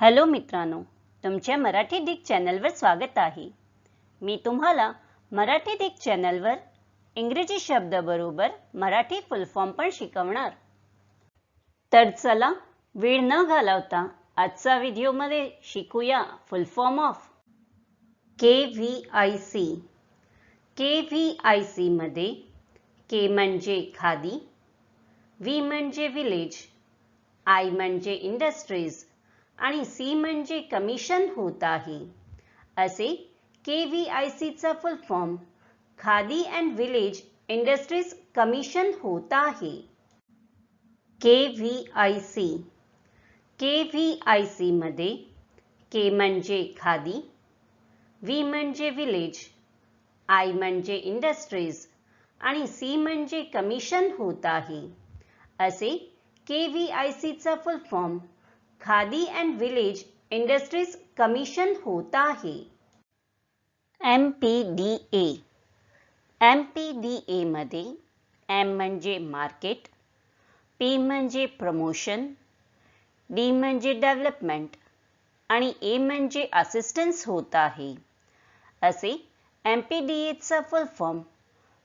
Hello मित्रांनो तुमच्या Marathi Dick चॅनलवर स्वागत आहे. मी तुम्हाला मराठी डिक चॅनलवर इंग्रजी शब्दाबरोबर मराठी फुल फॉर्म पण शिकवणार. तर चला वेळ न घालवता आजचा व्हिडिओमध्ये शिकूया full form of K V I C K V I सीमध्ये के म्हणजे खादी व्ही म्हणजे विलेज आय म्हणजे इंडस्ट्रीज आणि सी म्हणजे कमिशन होत आहे असे के व्ही आय सीचा full form khadi and village industries commission होत आहे K V I C K V I सीमध्ये के म्हणजे खादी व्ही म्हणजे विलेज आय म्हणजे इंडस्ट्रीज आणि सी म्हणजे कमिशन होत आहे असे के व्ही आय सीचा full form khadi and village industries commission होत आहे. M P D A. M P D एमध्ये एम म्हणजे मार्केट पी म्हणजे प्रमोशन डी म्हणजे डेव्हलपमेंट आणि ए म्हणजे असिस्टन्स होत आहे. असे एम पी डी एचा full form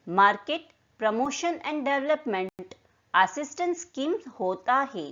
market promotion and development assistance scheme होत आहे.